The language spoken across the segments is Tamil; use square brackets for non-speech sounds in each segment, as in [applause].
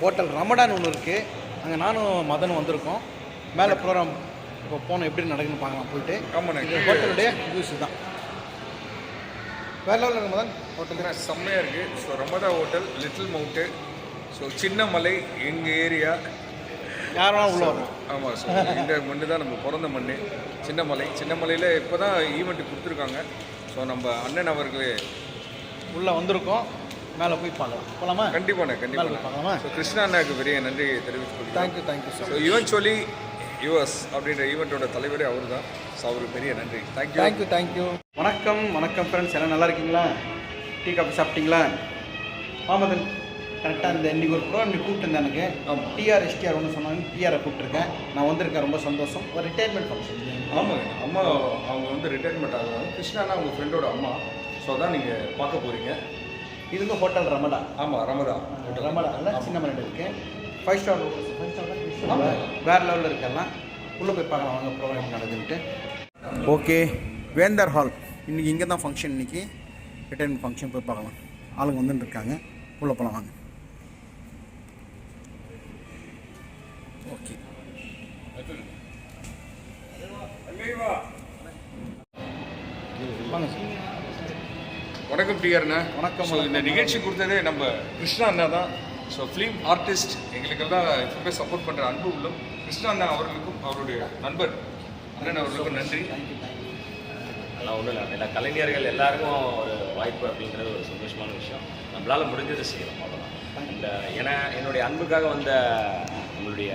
ஹோட்டல் ரமடான் ஒன்று இருக்குது அங்கே நானும் மதனும் வந்திருக்கோம். மேலே ப்ரோக்ராம் இப்போ போனோம் எப்படி நடக்குன்னு பார்க்கலாம் போயிட்டு. ஆமாண்ணே. ஹோட்டலுடைய யூஸ் தான். வேற லெவலில் மதன் ஹோட்டல்? செம்மையாக இருக்குது so Ramada hotel little mount so சின்ன மலை எங்கள் ஏரியா? யார் வேணாலும் உள்ள ஆமாம் ஸோ இந்த மண்ணு தான் நம்ம பிறந்த மண் சின்ன மலை சின்ன மலையில் இப்போ தான் ஈவெண்ட் கொடுத்துருக்காங்க. ஸோ நம்ம அண்ணன் அவர்களே உள்ளே வந்திருக்கோம். மேலே போய் பார்க்கலாம். போகலாமா கண்டிப்பாண்ணே கண்டிப்பாக பார்க்கலாமா? ஸோ கிருஷ்ணா அண்ணாவுக்கு பெரிய நன்றி தெரிவித்துக் கொள்கிறேன் thank you thank you so sir eventually us அப்படின்ற ஈவெண்ட்டோட தலைவரே அவர் தான் ஸோ அவருக்கு பெரிய நன்றி. தேங்க்யூ தேங்க்யூ தேங்க்யூ வணக்கம் வணக்கம் ஃப்ரெண்ட்ஸ் எல்லாம் நல்லா இருக்கீங்களா? டீ காஃபி சாப்பிட்டீங்களா? மாமதன் கரெக்டாக இந்த இன்றைக்கி ஒரு ப்ரோக்ராம் நீ கூப்பிட்டுருந்தேன் எனக்கு. ஆமாம். டிஆர் எஸ்டிஆர் ஒன்று சொன்னாங்க. டிஆரை கூப்பிட்டுருக்கேன். நான் வந்திருக்கேன் ரொம்ப சந்தோஷம். ஒரு ரிட்டையர்மெண்ட் ஃபங்க்ஷன் ஆமாங்க. அம்மா அவங்க வந்து ரிட்டைர்மெண்ட் ஆகுறாங்க. கிருஷ்ணானா அவங்க ஃப்ரெண்டோட அம்மா. ஸோ அதான் நீங்கள் பார்க்க போகிறீங்க இது வந்து ஹோட்டல் ரமடா ஆமாம் ரமடா இல்லை சின்ன மலையில் இருக்கு. Five star five star. வேறு லெவலில் இருக்கெல்லாம் உள்ளே போய் பார்க்கலாம் வாங்க ப்ரோக்ராம் நடக்குதுன்ட்டு. ஓகே வேந்தர் ஹால் இன்றைக்கி இங்கே தான் ஃபங்க்ஷன் இன்றைக்கி ரிட்டைர்மெண்ட் ஃபங்க்ஷன் போய் பார்க்கலாம். ஆளுங்க வந்துட்டு இருக்காங்க. உள்ளே போகலாம் வாங்க. ஓகே வாங்க சார் வணக்கம் டிஆர்ண்ணா வணக்கம், இந்த. நிகழ்ச்சி கொடுத்ததே நம்ம கிருஷ்ணா அண்ணா தான். ஸோ ஃபிலிம் ஆர்டிஸ்ட் எங்களுக்கெல்லாம் எப்பவுமே சப்போர்ட் பண்ணுற அன்பு உள்ளம் கிருஷ்ணா அண்ணா அவர்களுக்கும் அவருடைய நண்பர் அண்ணன் அவர்களுக்கும் நன்றி. அதெல்லாம் ஒன்றும் இல்லை. எல்லா கலைஞர்கள் எல்லாருக்கும் ஒரு வாய்ப்பு அப்படிங்கிறது ஒரு சந்தோஷமான விஷயம். நம்மளால் முடிஞ்சதை செய்யணும் அவ்வளோதான் இந்த ஏன்னா என்னுடைய அன்புக்காக வந்த நம்மளுடைய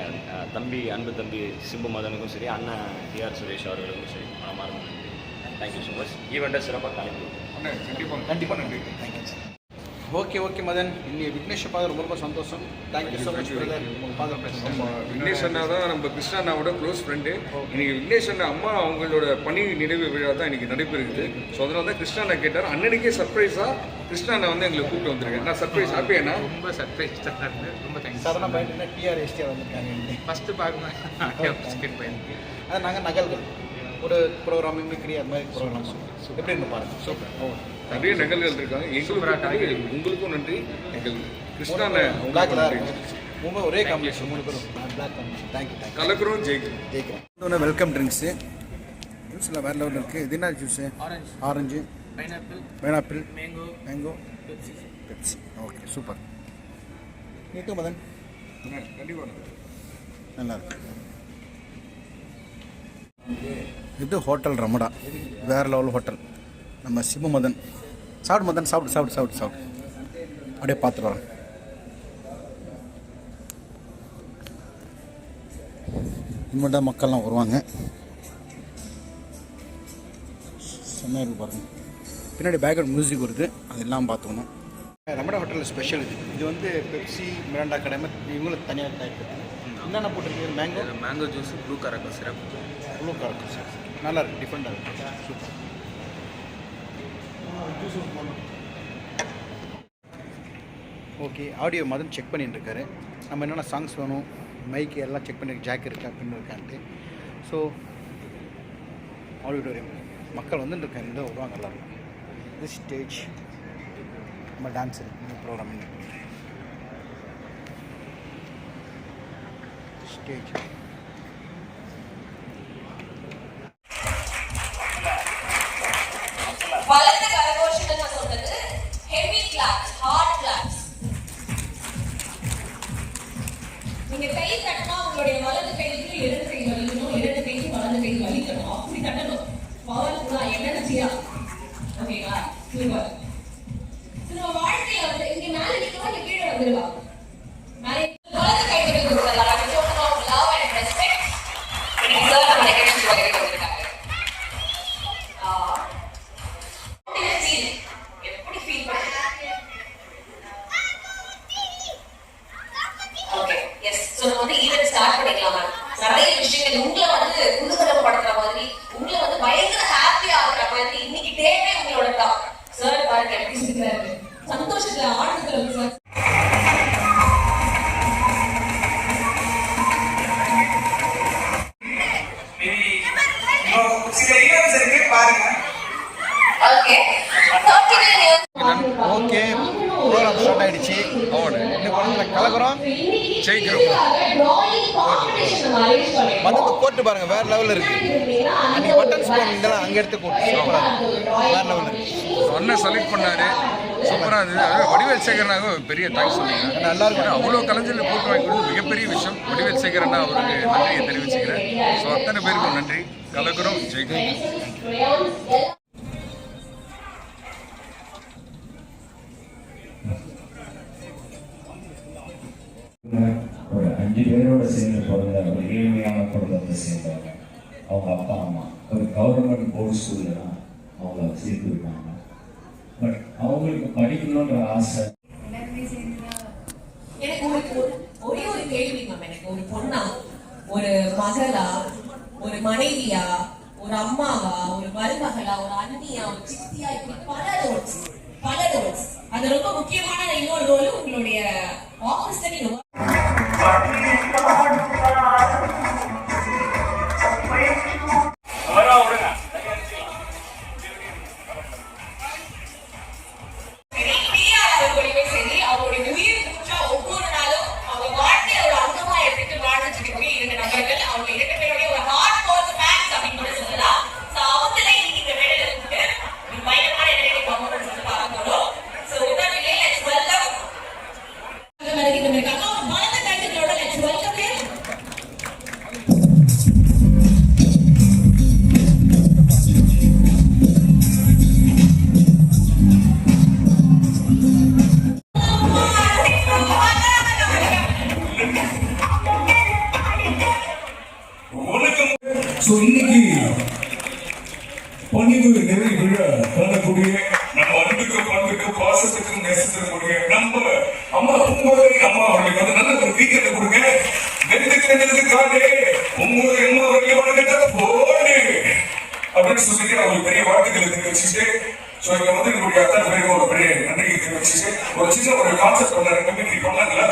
தம்பி அன்பு தம்பி சிம்பு மதனுக்கும் சரி அண்ணன் டிஆர் சுரேஷ் அவர்களுக்கும் சரி மனமார்ந்த நன்றி. தேங்க்யூ ஸோ மச் ஈவெண்ட்டை சிறப்பாக கலந்து கண்டிப்பாக கண்டிப்பாக நன்றி. Thank you sir okay okay Madan. இன்னைக்கு விக்னேஷை பார்த்து ரொம்ப ரொம்ப சந்தோஷம். Thank you so much Vignesh அண்ணா தான் நம்ம கிருஷ்ணா அண்ணாவோட க்ளோஸ் ஃப்ரெண்டு இன்னைக்கு விக்னேஷ் அண்ணா அம்மா அவங்களோட பணி நினைவு விழா தான் இன்னைக்கு நடைபெறுகிறது. ஸோ அதனால தான் கிருஷ்ணா அண்ணா கேட்டார். அண்ணனுக்கே சர்ப்ரைஸாக கிருஷ்ணா அண்ணா வந்து எங்களை கூப்பிட்டு வந்திருக்கேன் நான் சர்ப்ரைஸ் ஹாப்பி அண்ணா? ரொம்ப சர்ப்ரைஸ் ரொம்ப தேங்க்ஸ் சாதாரண பையன் டிஆர் எஸ்டிஆர் வந்திருக்காங்க. ஃபஸ்ட்டு பார்க்கும்போது செகண்ட் பையனுக்கு அது நாங்கள் நகல்கள். ஒரு ப்ரோக்ராம் மிமிக்ரி அது மாதிரி ப்ரோக்ராம் எப்படி இருந்து பாருங்க. சூப்பர் நிறைய நகல்கள் இருக்காங்க. எங்களுக்கும் நன்றி, உங்களுக்கும் நன்றி. எங்கள் கிருஷ்ணா அண்ணன் பிளாக் உங்களுக்கும் தான் நன்றி. மூணு ஒரே காம்பினேஷன் மூணு பேரும் black combination thank you thank you கலக்கிறோம் ஜெயிக்கிறோம். ஜெயிக்கிறோம். ஒன்று வெல்கம் ட்ரிங்க்ஸு ஜூஸில் வேறு லெவலில் இருக்குது இது என்ன juice orange orange pineapple pineapple mango mango Pepsi Pepsi okay super neat Madan. அண்ணா, கண்டிப்பா. அண்ணா. நல்லா இருக்கு. இது ஹோட்டல் ரமடா. வேறு லெவல் ஹோட்டல் நம்ம சிபு மதன் சாப்பிடு மதன் சாப்பிடு சாப்பிடு சாப்பிடு சாப்பிடு. அப்படியே பார்த்துட்டு வரேன். இனிமேல் தான் மக்கள்லாம் வருவாங்க. செம்மையாக இருக்கு பாருங்க. பின்னாடி பேக்ரவுண்ட் மியூசிக் வருது. அதெல்லாம் பார்த்துக்கணும். ரமடா ஹோட்டலில் ஸ்பெஷல் இது. இது வந்து பெப்சி மிராண்டா கடை மாதிரி இவங்களுக்கு தனியாக டைப் என்னென்ன போட்டிருக்கீங்க? Mango mango juice blue curacao syrup blue colour sir நல்லா இருக்கு டிஃப்ரெண்டாக இருக்கு. Super okay audio Madan check பண்ணிட்டு இருக்காரு நம்ம என்னென்ன சாங்ஸ் வேணும் மைக்கு எல்லாம் செக் பண்ணி ஜாக் இருக்கா பின் இருக்கான்ட்டு. ஸோ ஆடிட்டோரியம் மக்கள் வந்துட்டு இருக்காங்க இந்த வருவாங்க எல்லாரும். இது ஸ்டேஜ் நம்ம டான்ஸு ப்ரோக்ராம் ஸ்டேஜ் ஓகேங்களா? சூப்பர். நம்ம வாழ்க்கையில வந்து இங்க மேல நிக்கலாம் இங்க கீழே வந்துடலாம் ஓகே ஓகே ப்ரோக்ராம் ஸ்டார்ட் ஆயிடுச்சு. இன்னும் குழந்தைல கலக்குறோம். ஜெயிக்கிறோம். மொத்தத்தை கோட்டு பாருங்க வேற லெவலில் இருக்கு. அன்னைக்கு பட்டன் ஸ்போன் இதெல்லாம் அங்கே எடுத்து கோட்டு வேற லெவலில் அண்ணன் செலக்ட் பண்ணாரு. சூப்பராக இருந்தது அதாவது வடிவேல் சேகரனாக பெரிய தேங்க்ஸ் சொல்லுங்க நல்லா இருக்கு. ஏன்னா அவ்வளோ கலைஞர்கள் கூட்டு வாங்கி கொடுத்து மிகப்பெரிய விஷயம். வடிவேல் சேகரனா அவருக்கு நன்றியை தெரிவிச்சுக்கிறேன். ஸோ அத்தனை பேருக்கும் நன்றி. கலக்கிறோம் ஜெயிக்கிறோம். ஒரு அஞ்சு பேரோட சேர்ந்து பிறந்த ஒரு ஏழ்மையான குடும்பத்தை சேர்ந்தவங்க. அவங்க அப்பா அம்மா. ஒரு கவர்மெண்ட் போர்டு ஸ்கூல்ல தான் அவங்கள சேர்த்து விட்டாங்க. பட் அவங்களுக்கு படிக்கணுன்ற ஆசை. எனக்கு ஒரு ஒரு- ஒரே ஒரு கேள்வி மேம் எனக்கு ஒரு பொண்ணா ஒரு மகளா ஒரு மனைவியா ஒரு அம்மாவா ஒரு மருமகளா ஒரு அண்ணியா ஒரு சித்தியா இப்படி பல ரோல்ஸ் பல ரோல்ஸ் அது ரொம்ப முக்கியமான இன்னொரு ரோல் உங்களுடைய ஆஃபீஸ்ல நீங்க சரி, பண்புக்கு நேசித்திருக்கூடிய நேசத்திற்குரிய நம்ம அம்மா தூங்குவதற்கு அம்மா அவர்களுக்கு வந்து நல்ல ஒரு வீக்கெண்ட் கொடுங்க. வெந்துக்கு நெல்லுக்கு காடு உங்களுடைய அம்மா அவர்கள் வணங்கிட்ட போடு. அப்படின்னு சொல்லிட்டு அவங்களுக்கு பெரிய வாழ்த்துக்களை தெரிவிச்சுட்டு ஸோ இங்க வந்து என்னுடைய அத்தனை பேருக்கு ஒரு பெரிய நன்றியை தெரிவிச்சுட்டு ஒரு சின்ன ஒரு கான்செப்ட் பண்ணாரு கம்யூனிட்டி பண்ணாங்களா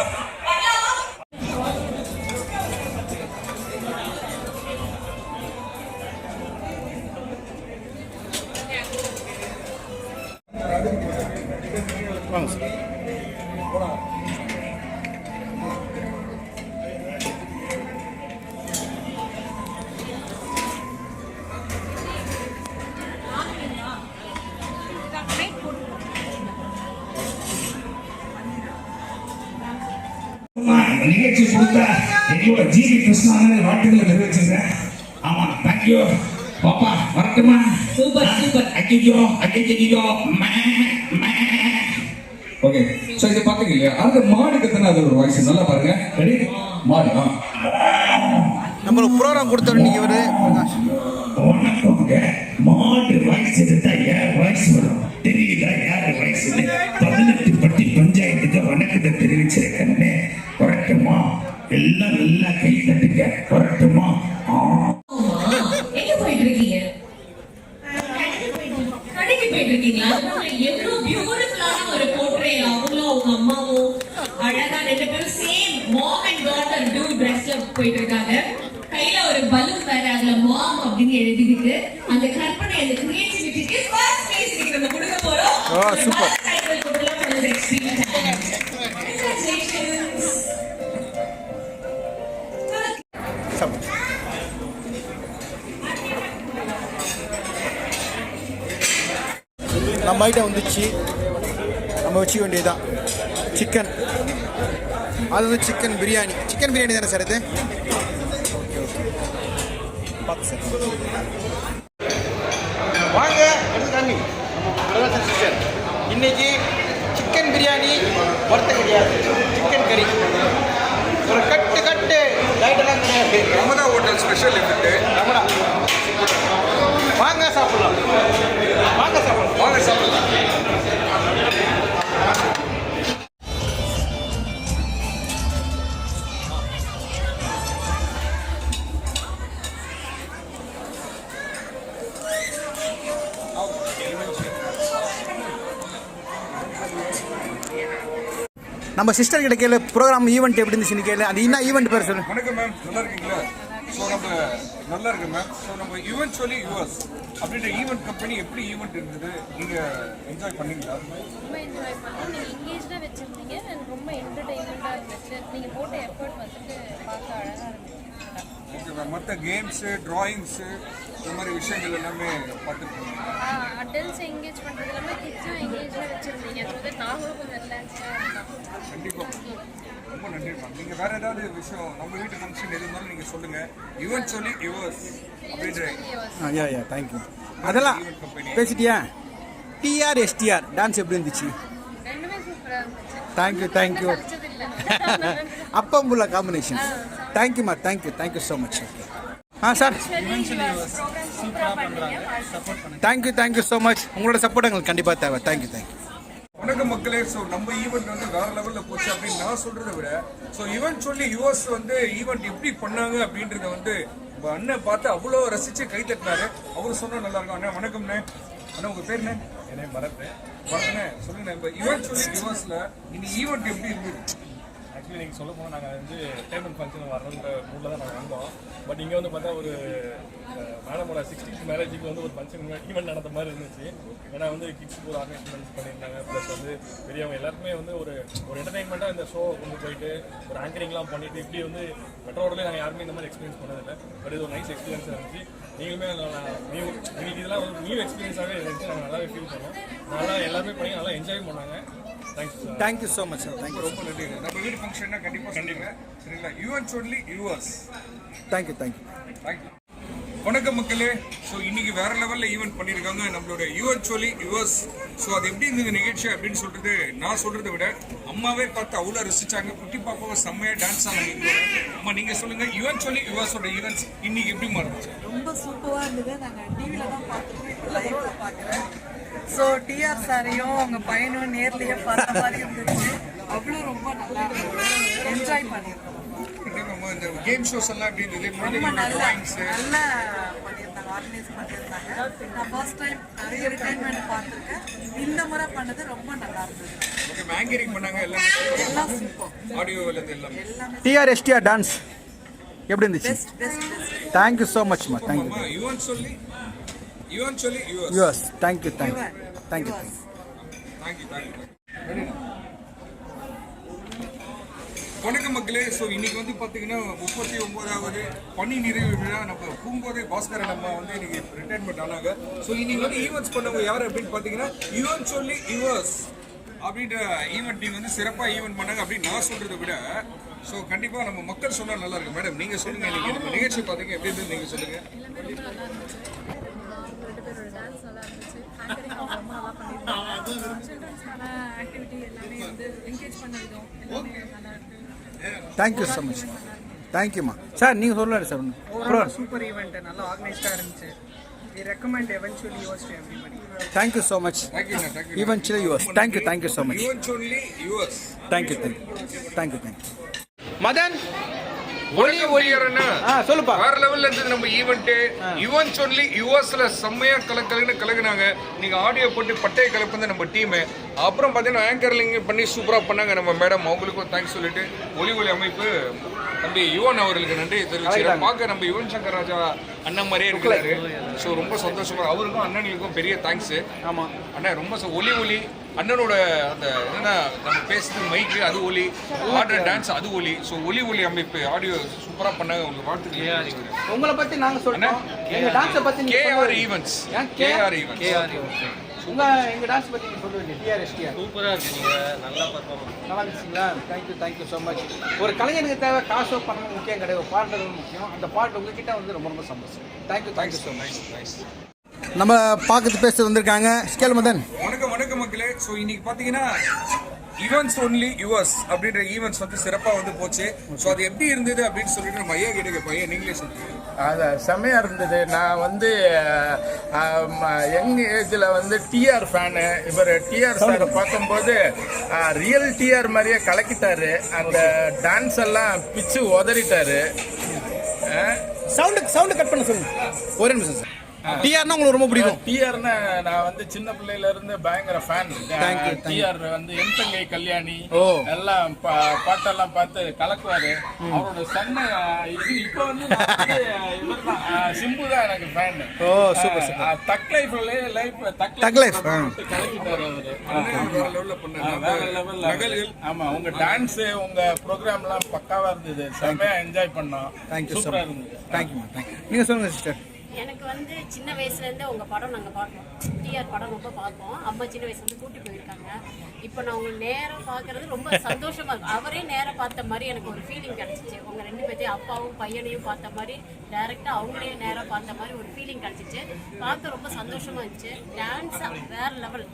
நிகழ்ச்சி கொடுத்த எங்களோட ஜிவி கிருஷ்ணாங்க வாழ்த்துக்களை தெரிவிச்சுக்கிறேன். ஆமா தேங்க்யூ பாப்பா வரட்டுமா? சூப்பர் சூப்பர் ஐயோ ஐயோ ஓகே ஸோ இது பார்த்தீங்க இல்லையா? அந்த மாடு கத்துனா அது ஒரு வாய்ஸ் நல்லா பாருங்க. ரெடி மாடு ஆ. நம்மளுக்கு ப்ரோக்ராம் கொடுத்தவர் இன்னைக்கு இவர். பிரகாஷ் வணக்கங்க மாடு வயசு எடுத்தா யார் வயசு வரும்? தெரியல யார் வயசுன்னு பதினெட்டு பட்டி பஞ்சாயத்துக்கு வணக்கத்தை தெரிவிச்சிருக்கேன்னு வந்துச்சு நம்ம வச்சுக்க வேண்டியதுதான். சிக்கன் அது வந்து சிக்கன் பிரியாணி சிக்கன் பிரியாணி தானே சார் இது? பார்த்து சார் வாங்க எடுத்து காமி பிரகாசன் சிஸ்டர் இன்னைக்கு சிக்கன் பிரியாணி வறுத்த கிடையாது சிக்கன் கறி ஒரு கட்டு கட்டு லைட்டெல்லாம் கிடையாது Ramada hotel special effect Ramana வாங்க சாப்பிடலாம். வாங்க சாப்பிடலாம். வாங்க சாப்பிடலாம். நம்ம சிஸ்டர் கிட்ட கேளு ப்ரோக்ராம் ஈவெண்ட் எப்படி இருந்துச்சுன்னு கேளு. அது என்ன ஈவெண்ட் பேர் சொல்லு. வணக்கம் மேம் நல்லா இருக்கீங்களா? ஸோ நம்ம நல்லா இருக்கு மேம் ஸோ நம்ம ஈவெண்ட் சொல்லி யூஎஸ் அப்படின்ற ஈவெண்ட் கம்பெனி எப்படி ஈவெண்ட் இருந்தது? நீங்கள் என்ஜாய் பண்ணீங்களா? ரொம்ப என்ஜாய் பண்ணோம். நீங்கள் எங்கேஜாக வச்சுருந்தீங்க. ரொம்ப என்டர்டெயின்மெண்ட்டாக இருந்துச்சு. நீங்கள் போட்ட எஃபர்ட் வந்துட்டு பார்க்க அழகாக இருந்துச்சு. ஓகே மேம் மற்ற கேம்ஸு ட்ராயிங்ஸு இந்த மாதிரி விஷயங்கள் எல்லாமே பார்த்துருக்கோம். அடல்ட்ஸ் எங்கேஜ் பண்ணுறது எல்லாமே கிட்ஸும் எங்கேஜாக வச்சுருந்தீங்க. ஸோ தட் நாங்களும் கொஞ்சம் ரிலாக்ஸாக இருந்தோம். கண்டிப்பாக ரொம்ப நன்றி மேம் நீங்கள் வேறு ஏதாவது விஷயம் நம்ம வீட்டு ஃபங்க்ஷன் எது இருந்தாலும் நீங்கள் சொல்லுங்கள் ஈவெண்ட் சொல்லி யுவர்ஸ் அப்படின்ற ஆ யா யா தேங்க்யூ அதெல்லாம் பேசிட்டியா? டிஆர் எஸ்டிஆர் டான்ஸ் எப்படி இருந்துச்சு? ரெண்டுமே சூப்பராக இருந்துச்சு. தேங்க்யூ தேங்க்யூ அப்பம்புள்ள காம்பினேஷன் தேங்க்யூம்மா thank you thank you so much okay ah sir thank you thank you so much உங்களோட சப்போர்ட் எங்களுக்கு கண்டிப்பாக தேவை. தேங்க்யூ தேங்க்யூ வணக்கம் மக்களே. ஸோ நம்ம ஈவெண்ட் வந்து வேற லெவலில் போச்சு அப்படின்னு நான் சொல்றதை விட ஸோ ஈவெண்ட் சொல்லி யுஎஸ் வந்து ஈவெண்ட் எப்படி பண்ணாங்க அப்படின்றத வந்து நம்ம அண்ணன் பார்த்து அவ்வளோ ரசிச்சு கை தட்டினாரு. அவரு சொன்னா நல்லா இருக்கும். அண்ணா வணக்கம்ண்ணே. அண்ணா உங்க பேர் என்ன? என்ன பரத் பரத்ண்ணே சொல்லுங்க நம்ம ஈவெண்ட் சொல்லி யுஎஸ்ல இன்னைக்கு ஈவெண்ட் எப்படி இருந்தது? ஆக்சுவலி நீங்கள் சொல்ல போனால் நாங்கள் வந்து என்டர்டைன்மெண்ட் ஃபங்க்ஷன் வரணுன்ற மூடில் தான் நாங்கள் வந்தோம். பட் இங்கே வந்து பார்த்தா ஒரு மேடமோட சிக்ஸ்டீஸ் மேரேஜுக்கு வந்து ஒரு ஃபங்க்ஷன் ஈவெண்ட் நடந்த மாதிரி இருந்துச்சு. ஏன்னா வந்து கிட்ஸுக்கு ஒரு அரேஞ்ச்மெண்ட்ஸ் பண்ணியிருந்தாங்க. ப்ளஸ் வந்து பெரியவங்க எல்லாருக்குமே வந்து ஒரு ஒரு என்டர்டைன்மெண்ட்டாக இந்த ஷோ கொண்டு போயிட்டு ஒரு ஆங்கரிங்லாம் பண்ணிட்டு இப்படி வந்து மெட்ரோட்லேயே நாங்கள் யாருமே இந்த மாதிரி எக்ஸ்பீரியன்ஸ் பண்ணதில்லை. பட் இது ஒரு நைஸ் எக்ஸ்பீரியன்ஸாக இருந்துச்சு. நீங்களுமே நியூ இன்னைக்கு இதெல்லாம் ஒரு நியூ எக்ஸ்பீரியன்ஸாகவே இருந்துச்சு. நாங்கள் நல்லாவே ஃபீல் பண்ணோம். நல்லா எல்லாருமே பண்ணி நல்லா என்ஜாய் பண்ணாங்க. Thank you so much sir thank you ரொம்ப நன்றி நம்ம வீட்டு ஃபங்க்ஷன்னா கண்டிப்பாக கண்டிப்பாக சரிங்களா? ஈவெண்ட் சொல்லி யுஎஸ் தேங்க்யூ தேங்க்யூ Right. வணக்கம் மக்களே. ஸோ இன்னைக்கு வேற லெவலில் ஈவெண்ட் பண்ணியிருக்காங்க. நம்மளோட யுவன் சொல்லி யுவர்ஸ் ஸோ அது எப்படி இருந்தது நிகழ்ச்சி அப்படின்னு சொல்றது நான் சொல்றதை விட அம்மாவே பார்த்து அவ்வளோ ரசிச்சாங்க. குட்டி பாப்பாவை செம்மையா டான்ஸ் ஆனாங்க. அம்மா நீங்க சொல்லுங்க யுவன் சொல்லி யுவர்ஸோட ஈவெண்ட்ஸ் இன்னைக்கு எப்படி மாறுச்சு? ரொம்ப சூப்பராக இருந்தது. நாங்கள் டிவியில் தான் பார்த்துருக்கோம் ஸோ டிஆர் சாரையும் அவங்க பையனும் நேர்லயே பார்த்த மாதிரி இருந்துச்சு. அவ்வளோ ரொம்ப நல்லா இருந்தது என்ஜாய் பண்ணியிருக்கோம் கண்டிப்பா இந்த கேம் ஷோஸ் எல்லாம் எப்படி இருந்தது ரொம்ப நல்லா நல்லா பண்ணியிருந்தாங்க ஆர்கனைஸ் பண்ணியிருந்தாங்க. நான் ஃபர்ஸ்ட் டைம் நிறைய ரிட்டைன்மெண்ட் பார்த்துருக்கேன். இந்த முறை பண்ணது ரொம்ப நல்லா இருந்தது. ஓகே ஆங்கரிங் பண்ணாங்க எல்லாமே எல்லாம் சூப்பர் ஆடியோல இருந்து எல்லாமே. எல்லாமே டிஆர் எஸ்டிஆர் டான்ஸ் எப்படி இருந்துச்சு? பெஸ்ட் தேங்க்யூ ஸோ மச்மா தேங்க்யூ அம்மா யுவன் சொல்லி? யுவன் சொல்லி yours US thank you thank you thank you thank you thank you வணக்கம் மக்களே. ஸோ இன்னைக்கு வந்து பார்த்தீங்கன்னா முப்பத்தி ஒன்பதாவது பணி நிறைவு விழா. நம்ம பூங்கோதை பாஸ்கரன் அம்மா வந்து இன்னைக்கு ரிட்டைர்மெண்ட் ஆனாங்க ஸோ இன்னைக்கு வந்து ஈவெண்ட்ஸ் பண்ணவங்க யார் அப்படின்னு பார்த்தீங்கன்னா ஈவெண்ட் சொல்லி யுவர்ஸ் அப்படின்ற ஈவெண்ட் நீங்கள் வந்து சிறப்பாக ஈவெண்ட் பண்ணாங்க அப்படின்னு நான் சொல்றதை விட ஸோ கண்டிப்பாக நம்ம மக்கள் சொன்னால் நல்லா இருக்கும். மேடம் நீங்கள் சொல்லுங்கள் இன்னைக்கு நம்ம நிகழ்ச்சி பார்த்தீங்க எப்படி இருந்தது? நீங்கள் சொல்லுங்கள் எல்லாமே ரொம்ப நல்லா இருந்துச்சு ரெண்டு பேரோட டான்ஸ் நல்லா இருந்துச்சு ஆங்கரிங் அவங்க ரொம்ப நல்லா பண்ணியிருந்தாங்க சில்ட்ரன்ஸ்க்கான ஆக்டிவிட்டி எல்லாமே வந்து என்கரேஜ் பண்ண விதம் எல்லாமே நல்லா இருக்கு தேங்க்யூ ஸோ மச் தேங்க்யூம்மா சார் நீங்கள் சொல்லல சார் ப்ரோ சூப்பர் ஈவெண்ட் நல்லா ஆர்கனைஸ்டாக இருந்துச்சு. We recommend eventually us to everybody so much yours thank you thank you so much yours Madan ஒளி ஒளியறனா ஆ சொல்லுப்பா. வேற லெவல்ல இருந்தது நம்ம ஈவெண்ட் யுவன் சொல்லி யுஎஸ்ல செம்மையா கலக்கலன்னு கலக்குனாங்க. நீங்க ஆடியோ போட்டு பட்டையை கலப்புந்து நம்ம டீம் அப்புறம் பார்த்தீங்கன்னா ஆங்கர்லிங் பண்ணி சூப்பரா பண்ணாங்க நம்ம மேடம் அவங்களுக்கும் தேங்க்ஸ் சொல்லிட்டு ஒளி ஒளி அமைப்பு தம்பி யுவன் அவர்களுக்கு நன்றி தெரிவிச்சுக்கிறேன். பார்க்க நம்ம யுவன் சங்கர் ராஜா அண்ணன் மாதிரியே இருக்கிறாரு. ஸோ ரொம்ப சந்தோஷமா அவருக்கும் அண்ணனுக்கும் பெரிய தேங்க்ஸ் ஆமாம் அண்ணா ரொம்ப ஒலி ஒலி அண்ணனோட அந்த என்னன்னா நம்ம பேசுறது மைக்கு அது ஒலி ஆடுற டான்ஸ் அது ஒலி. ஸோ ஒலி ஒலி அமைப்பு ஆடியோ சூப்பரா பண்ணாங்க உங்களுக்கு வாழ்த்துக்கள். உங்களை பற்றி நாங்கள் சொல்கிறோம் எங்கள் டான்ஸை பற்றி கேஆர் ஈவெண்ட்ஸ் ஏன் கேஆர் ஈவெண்ட்ஸ் உங்கள் எங்கள் டான்ஸ் பற்றி நீங்கள் சொல்லுவீங்க டிஆர் எஸ்டிஆர் சூப்பராக இருக்கு நீங்கள் நல்லா பர்ஃபார்மன்ஸ் நல்லா இருந்துச்சுங்களா? Thank you thank you so much ஒரு கலைஞனுக்கு தேவை காசோ பணம் முக்கியம் கிடையாது. பாடுறது முக்கியம். அந்த பாட்டு உங்ககிட்ட வந்து ரொம்ப ரொம்ப சந்தோஷம். Thank you thank you so much nice நம்ம பார்க்கறது பேச வந்திருக்காங்க. ஸ்கேல் மதன். வணக்கம் மக்களே ஸோ இன்னைக்கு பார்த்தீங்கன்னா ஈவெண்ட்ஸ் ஒன்லி யுவர்ஸ் அப்படின்ற ஈவெண்ட்ஸ் வந்து சிறப்பாக வந்து போச்சு. ஸோ அது எப்படி இருந்தது அப்படின்னு சொல்லிட்டு நம்ம ஐயா கிட்ட பையன் நீங்களே சொல்லுங்க. அது செம்மையாக இருந்தது. நான் வந்து யங் ஏஜில் வந்து டிஆர் ஃபேனு இவர் டிஆர் சாரை பார்க்கும்போது ரியல் டிஆர் மாதிரியே கலக்கிட்டாரு. அந்த டான்ஸ் எல்லாம் பிச்சு உதறிட்டாரு. சவுண்டு சவுண்டு கட் பண்ண சொல்லுங்க. ஒரே நிமிஷம் சார் டிஆர்னா உங்களுக்கு ரொம்ப பிடிக்கும். டிஆர்னு நான் வந்து சின்ன பிள்ளையில இருந்து பயங்கர ஃபேன். டிஆர் வந்து என் தங்கை கல்யாணி. எல்லாம் பாட்டெல்லாம் பார்த்து கலக்குவாரு. அவரோட சன்ன இது இப்போ வந்து சிம்பு தான் எனக்கு fan oh, super, super. Thug லைஃப்ல லைஃப் தக் Life, ஆ. கலக்கிட்டாரு அவரு. லெவல்ல பண்ண ஆ, வேற லெவல்ல ஆமா உங்க டான்ஸ் உங்க ப்ரோக்ராம்லாம் பக்காவா இருந்தது. செம்மையா என்ஜாய் பண்ணோம். தேங்க்யூ சூப்பரா இருந்தது. தேங்க்யூ தேங்க்யூ நீங்கள் சொல்லுங்கள் சிஸ்டர் எனக்கு வந்து சின்ன வயசுல இருந்தே உங்க படம் நாங்க பார்ப்போம் டிஆர் படம் ரொம்ப பார்ப்போம். அம்மா சின்ன வயசுல இருந்து கூட்டி போயிருக்காங்க. இப்போ நான் உங்களை நேரம் பார்க்கறது ரொம்ப சந்தோஷமா இருக்கு. அவரே நேரம் பார்த்த மாதிரி எனக்கு ஒரு ஃபீலிங் கிடைச்சிச்சு. உங்க ரெண்டு பேர்த்தையும் அப்பாவும் பையனையும் பார்த்த மாதிரி டைரக்டா அவங்களே நேரம் பார்த்த மாதிரி ஒரு ஃபீலிங் கிடைச்சிச்சு. பார்க்க ரொம்ப சந்தோஷமா இருந்துச்சு. டான்ஸ் வேற லெவல்.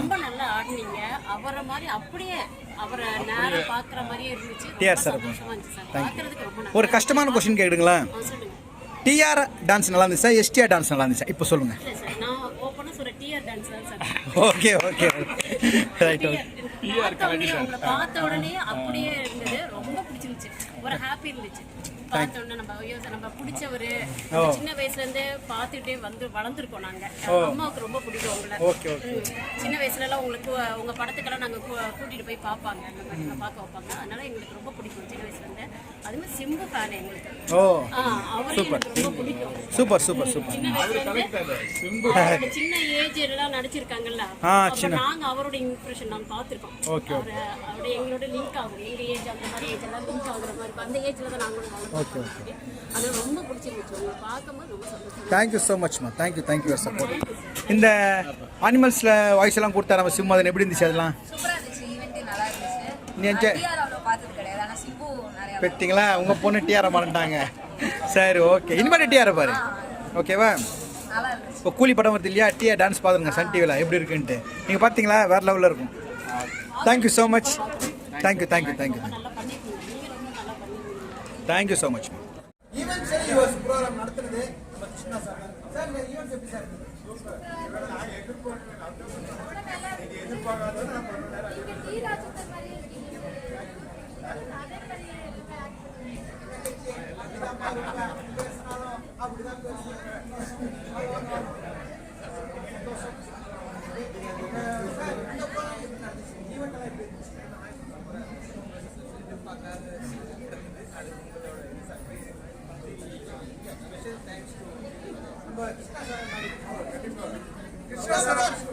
ரொம்ப நல்லா ஆடினீங்க. அவரை மாதிரி அப்படியே அவரை நேரம் பார்க்குற மாதிரியே இருந்துச்சு. TR ரொம்ப sir. சந்தோஷமா இருந்துச்சு சார். பார்க்கறதுக்கு ரொம்ப ஒரு கஷ்டமான கொஸ்டின் சொல்லுங்க. டிஆர் டான்ஸ் நல்லா இருந்துச்சா எஸ்டிஆர் டான்ஸ் நல்லா இருந்துச்சா இப்போ sir okay okay right okay பார்த்த உடனே அப்படியே இருந்தது. ரொம்ப பிடிச்சிருந்துச்சு. ஒரு ஹாப்பி இருந்துச்சு. பார்த்த உடனே நம்ம ஐயோ நம்ம பிடிச்சவரு. சின்ன வயசுல இருந்தே பார்த்துட்டே வந்து வளர்ந்துருக்கோம் நாங்க. அம்மாவுக்கு ரொம்ப பிடிக்கும் உங்களை. Okay, okay. ம். சின்ன வயசுல எல்லாம் உங்களுக்கு உங்க படத்துக்கெல்லாம் நாங்க கூ- கூட்டிட்டு போய் பார்ப்பாங்க. அந்த மாதிரி பார்க்க வைப்பாங்க. அதனால எங்களுக்கு ரொம்ப பிடிக்கும் சின்ன வயசுல இருந்து அது மாதிரி சிம்பு ஃபேன் எங்களுக்கு. Oh super. Super super super. அவரோட சின்ன ஏஜ் எல்லாம் நடிச்சிருக்காங்கல்ல. ஆ, சின்ன. நாங்க அவரோட இம்ப்ரெஷன் நாங்க பார்த்திருக்கோம். Okay, அவரு அவரோட எங்களோட லிங்க் ஆகும். எங்க ஏஜ் அந்த மாதிரி ஏஜ் எல்லாம் லிங்க் ஆகுற மாதிரி. அந்த ஏஜ்ல தான் நாங்களும் வளர்ந்தோம் அது ரொம்ப பிடிச்சிருந்துச்சு. உங்களை பார்க்கும்போது ரொம்ப சந்தோஷம் thank you so மச்மா thank you thank you your support இந்த அனிமல்ஸில் வாய்ஸ் எல்லாம் கொடுத்தா நம்ம சிம்மதன் எப்படி இருந்துச்சு அதெல்லாம்? சூப்பரா இருந்துச்சு. ஈவெண்ட் நல்லா இருந்துச்சு. நீ enjoy- டிஆர் அவ்வளோ பார்த்தது கிடையாது ஆனால் சிம்பு நிறைய பெட்டிங்களா? உங்கள் பொண்ணு டிஆர மாட்டாங்க சரி ஓகே இனிமேல் டிஆர பாரு. ஓகேவா இப்போ கூலி படம் வருது இல்லையா? டிஆர் டான்ஸ் பாருங்க சன் டிவியில் எப்படி இருக்குன்ட்டு. நீங்கள் பார்த்தீங்களா வேறு லெவலில் இருக்கும். Thank you so much thank you thank you thank you thank you so much event programme நம்ம கிருஷ்ணா சார். கிருஷ்ணா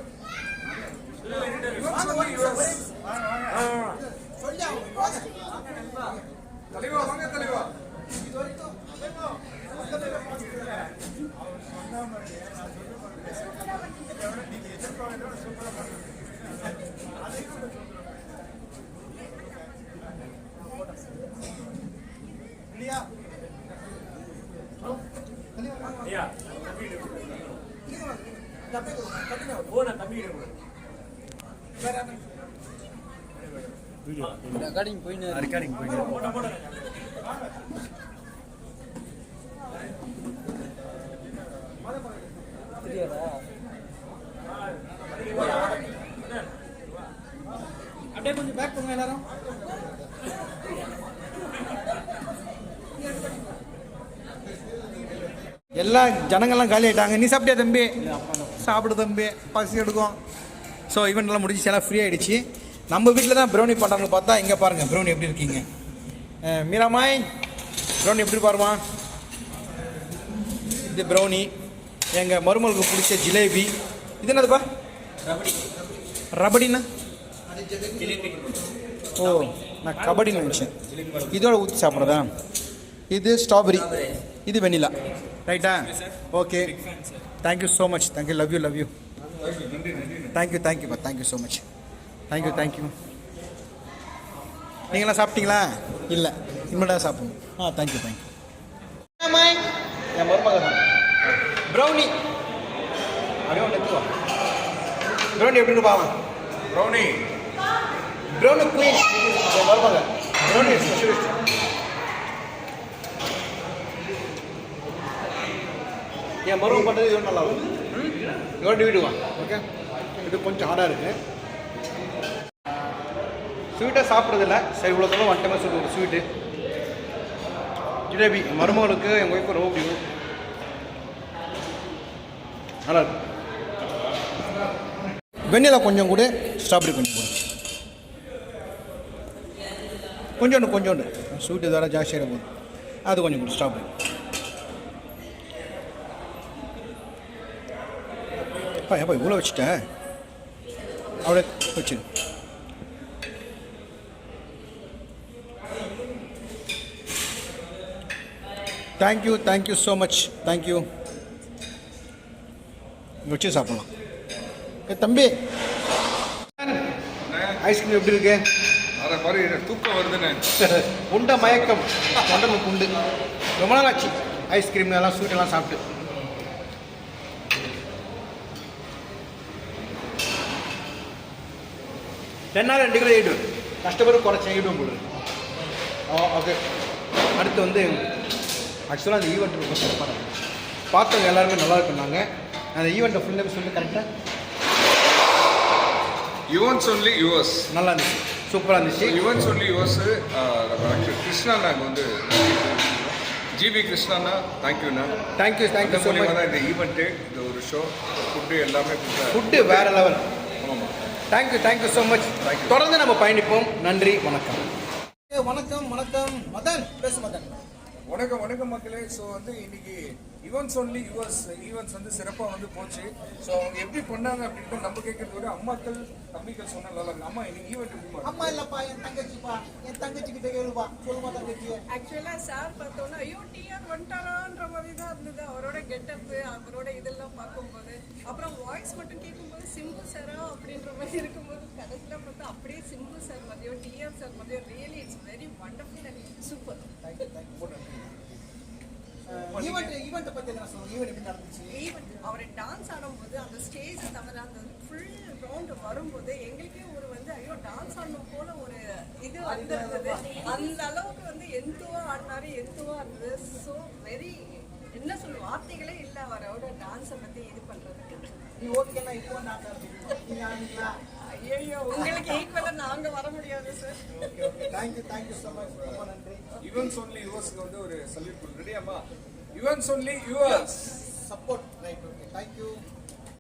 ரெக்கார்டிங் போயின்னு ரெக்கார்டிங் போயின்னு அப்படியே கொஞ்சம் பேக் பண்ணுங்க எல்லாரும். எல்லா ஜனங்கள்லாம் காலி ஆயிட்டாங்க. நீ சாப்பிட்டியா தம்பி? சாப்பிடு தம்பி. பசி எடுக்கும். ஸோ ஈவெண்ட்லாம் முடிஞ்சிச்சு. எல்லாம் ஃப்ரீ ஆயிடுச்சு. நம்ம வீட்டில் தான் ப்ரௌனி பண்ணுறாங்க பார்த்தா இங்கே பாருங்கள் ப்ரௌனி எப்படி இருக்கீங்க. மீராமாய் ப்ரௌனி எப்படி பாருமா? இது ப்ரௌனி எங்கள் மருமகளுக்கு பிடிச்ச ஜிலேபி. இது என்னதுப்பா ரபடின்னா ஓ நான் கபடின்னு நினச்சேன். இதோட ஊற்றி சாப்பிட்றதா? இது ஸ்ட்ராபெரி இது வெனிலா ரைட்டா okay thank you so much thank you love you love you thank you தேங்க்யூப்பா thank you so much thank you thank you நீங்களாம் சாப்பிட்டீங்களா? இல்லை. இனிமேல் தான் சாப்பிடணும். ஆ தேங்க்யூ தேங்க்யூ என் மருமக தான் ப்ரௌனி அப்படியே ஒன்று எடுத்துவா ப்ரௌனி எப்படி பாவம் ப்ரௌனி ப்ரௌனி குயின் என் மருமக ப்ரௌனி என் மருமக பண்ணுறது இது நல்லா இருக்கும் இதோட விடுவா ஓகே இது கொஞ்சம் ஹார்டாக இருக்குது ஸ்வீட்டாக சாப்பிட்றதில்ல. சரி இவ்வளோ தூரம் வந்துட்டமே சொல்லி ஒரு ஸ்வீட்டு ஜிலேபி மருமகளுக்கு எங்கள் ஒய்ஃபு ரொம்ப பிடிக்கும். நல்லா இருக்கும் வெண்ணிலா கொஞ்சம் கூட ஸ்ட்ராபெரி கொஞ்சம் கூட. கொஞ்சோண்டு கொஞ்சோண்டு. ஸ்வீட்டு தர ஜாஸ்தியாக போகுது. அது கொஞ்சம் கூட ஸ்ட்ராபெரி அப்பா எப்போ இவ்வளோ வச்சுட்டேன் அப்படியே வச்சிரு. Thank you thank you so much thank you வச்சு சாப்பிடலாம். ஏ தம்பி. ஐஸ்கிரீம் எப்படி இருக்கு? அதை மாதிரி தூக்கம் வருதுண்ணே. [laughs] உண்ட மயக்கம். உடம்புக்கு உண்டு ரொம்ப நாள் ஆச்சு ஐஸ்கிரீம் எல்லாம் ஸ்வீட் எல்லாம் சாப்பிட்டு. தென்னால ரெண்டு கிலோ ஈடு கஷ்டப்பட்டு குறைச்சேன் ஈடும் போடு ஓகே அடுத்து வந்து ஆக்சுவலாக அந்த ஈவெண்ட் ரொம்ப சிறப்பாக இருந்துச்சு பார்த்தவங்க எல்லாருமே நல்லா இருக்குன்னாங்க. அந்த ஈவெண்ட்டை ஃபுல் நேம் சொல்லி கரெக்டாக யுவன்ஸ் ஒன்லி யுவர்ஸ் நல்லா இருந்துச்சு. சூப்பராக இருந்துச்சு. யுவன்ஸ் ஒன்லி யுவர்ஸ் கிருஷ்ணா நாங்கள் வந்து ஜிபி கிருஷ்ணாண்ணா தேங்க்யூண்ணா thank you thank you so மூலியமாக மச் தான் இந்த ஈவெண்ட்டு இந்த ஒரு ஷோ ஃபுட்டு எல்லாமே ஃபுட்டு வேற லெவல் ஆமாம் thank you thank you so much தொடர்ந்து நம்ம பயணிப்போம். நன்றி வணக்கம். வணக்கம் வணக்கம். மதன் பேசு மதன். வணக்கம் வணக்கம் மக்களே. ஸோ வந்து இன்னைக்கு ஈவெண்ட்ஸ் ஒன்லி யுவர்ஸ் ஈவெண்ட்ஸ் வந்து சிறப்பாக வந்து போச்சு. ஸோ அவங்க எப்படி பண்ணாங்க அப்படின்ட்டு நம்ம கேட்கறத விட அம்மாக்கள் தம்பிகள் சொன்னா நல்லா இருக்கு அம்மா இன்னைக்கு ஈவெண்ட் எப்படி அம்மா இல்லப்பா என் தங்கச்சிப்பா என் தங்கச்சி கிட்ட கேளுப்பா. சொல்லுமா தங்கச்சி ஆக்சுவலாக சார் பார்த்தோன்னா ஐயோ டிஆர் வந்துட்டாரான்ற மாதிரி தான் இருந்தது. அவரோட கெட்டப்பு அவரோட இதெல்லாம் பார்க்கும்போது அப்புறம் வாய்ஸ் மட்டும் கேட்கும்போது சிம்பு சாரா அப்படின்ற மாதிரி இருக்கும்போது கடைசியில் பார்த்தா அப்படியே சிம்பு சார் மாதிரியோ டிஆர் சார் மாதிரியோ really it's very wonderful and super event event பத்தி என்ன சொல்லுங்க ஈவெண்ட் எப்படி நடந்துச்சு? ஈவன் அவர் டான்ஸ் ஆடும்போது அந்த ஸ்டேஜ் தவிர அந்த ஃபுல் ரவுண்டு வரும்போது எங்களுக்கே ஒரு வந்து ஐயோ டான்ஸ் ஆடணும் போல ஒரு இது வந்திருந்தது. அந்த அளவுக்கு வந்து எந்துவா ஆடினாரு எந்துவா இருந்தது. ஸோ வெரி என்ன சொல்ல வார்த்தைகளே இல்லை அவரோட டான்ஸை பற்றி இது பண்ணுறதுக்கு நீ ஓகேனா இப்போ நான் நீங்க ஐயோ உங்களுக்கு நாங்கள் வர முடியாது sir okay okay thank you thank you so much ரொம்ப நன்றி. யுவன்ஸ் ஒன்லி யுவர்ஸ்க்கு வந்து ஒரு சல்யூட் பண்ணுறேன் ரெடியாம்மா Yuvan's only yours support right okay thank you